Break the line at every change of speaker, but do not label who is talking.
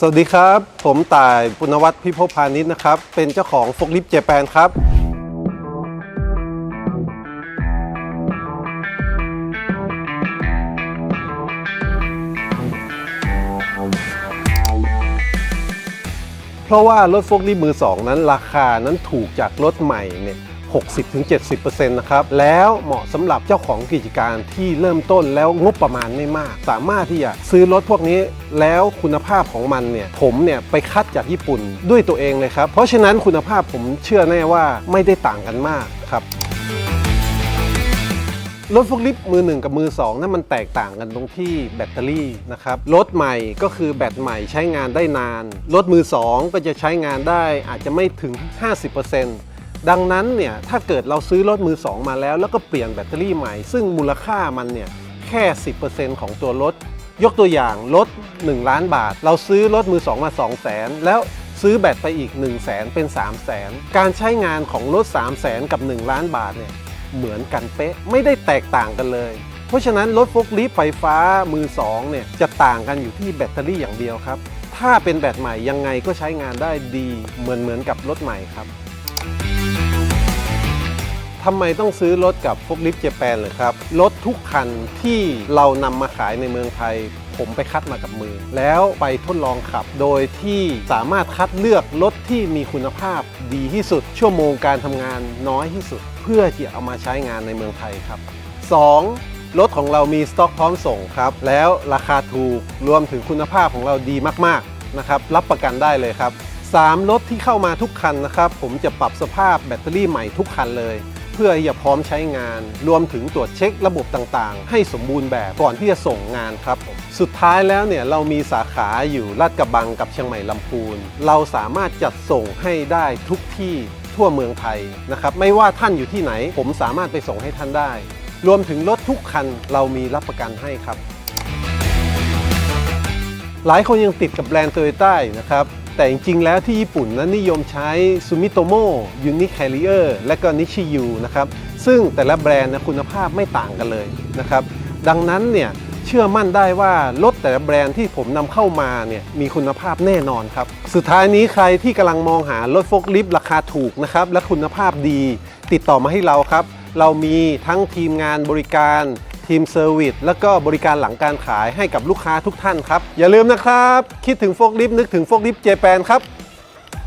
สวัสดีครับ ผมต่ายปุณวัฒน์พิภพพานิชนะครับ เป็นเจ้าของฟกลิฟเจแปนครับ เพราะว่ารถฟล์คลิฟมือ2นั้นราคานั้นถูกจากรถใหม่เนี่ย 60-70%นะครับ แล้วเหมาะสำหรับเจ้าของกิจการที่เริ่มต้นแล้วงบประมาณไม่มาก สามารถที่จะซื้อรถพวกนี้แล้วคุณภาพของมันเนี่ย ผมเนี่ยไปคัดจากญี่ปุ่นด้วยตัวเองเลยครับ เพราะฉะนั้นคุณภาพผมเชื่อแน่ว่าไม่ได้ต่างกันมากครับรถฟกลิฟมือหนึ่งกับมือสองนั่นมันแตกต่างกันตรงที่แบตเตอรี่นะครับรถใหม่ก็คือแบตใหม่ใช้งานได้นาน รถมือสองก็จะใช้งานได้อาจจะไม่ถึง 50% ดังนั้นเนี่ยถ้าเกิดเราซื้อรถมือสองมาแล้ว แล้วก็เปลี่ยนแบตเตอรี่ใหม่ ซึ่งมูลค่ามันเนี่ยแค่ 10%ของตัวรถ ยกตัวอย่างรถ 1 ล้านบาท เราซื้อรถมือสองมา 2 0 0 0 0 0แล้วซื้อแบตไปอีก 1 0 0 0 0แสนเป็น 3 0 0 0 0 0การใช้งานของรถ 3 0 0 0 0 0กับ 1 ล้านบาทเนี่ยเหมือนกันเป๊ะไม่ได้แตกต่างกันเลย เพราะฉะนั้นรถโฟล์คลิฟไฟฟ้ามือ2เนี่ยจะต่างกันอยู่ที่แบตเตอรี่อย่างเดียวครับ ถ้าเป็นแบตใหม่ยังไงก็ใช้งานได้ดีเหมือนเหมือนกับรถใหม่ครับ ทำไมต้องซื้อรถกับโฟล์คลิฟต์เจแปนเลยครับ รถทุกคันที่เรานำมาขายในเมืองไทย ผมไปคัดมากับมือ แล้วไปทดลองขับ โดยที่สามารถคัดเลือกรถที่มีคุณภาพดีที่สุด ชั่วโมงการทำงานน้อยที่สุด เพื่อที่จะเอามาใช้งานในเมืองไทยครับ 2. รถของเรามีสต็อกพร้อมส่งครับ แล้วราคาถูกรวมถึงคุณภาพของเราดีมากๆนะครับ รับประกันได้เลยครับ 3. รถที่เข้ามาทุกคันนะครับ ผมจะปรับสภาพแบตเตอรี่ใหม่ทุกคันเลย พื่อที่จะพร้อมใช้งาน รวมถึงตรวจเช็คระบบต่างๆ ให้สมบูรณ์แบบก่อนที่จะส่งงานครับ สุดท้ายแล้วเนี่ยเรามีสาขาอยู่ลาดกระบังกับเชียงใหม่ลำพูน เราสามารถจัดส่งให้ได้ทุกที่ทั่วเมืองไทยนะครับไม่ว่าท่านอยู่ที่ไหน ผมสามารถไปส่งให้ท่านได้ รวมถึงรถทุกคันเรามีรับประกันให้ครับ หลายคนยังติดกับแบรนด์โตโยต้านะครับ แต่จริงๆ แล้วที่ญี่ปุ่นนั้นนิยมใช้ซูมิโตโมยูนิค a ริเออร์และก็นิชิยูนะครับซึ่งแต่ละแบรนด์นะคุณภาพไม่ต่างกันเลยนะครับดังนั้นเนี่ยเชื่อมั่นได้ว่ารถแต่ละแบรนด์ที่ผมนำเข้ามาเนี่ยมีคุณภาพแน่นอนครับ สุดท้ายนี้ใครที่กำลังมองหารถโฟล์คลิฟต์ราคาถูกนะครับและคุณภาพดี ติดต่อมาให้เราครับ เรามีทั้งทีมงานบริการ ทีมเซอร์วิสแล้วก็บริการหลังการขายให้กับลูกค้าทุกท่านครับ อย่าลืมนะครับ คิดถึงโฟกลิฟนึกถึงโฟกลิฟเจแปนครับ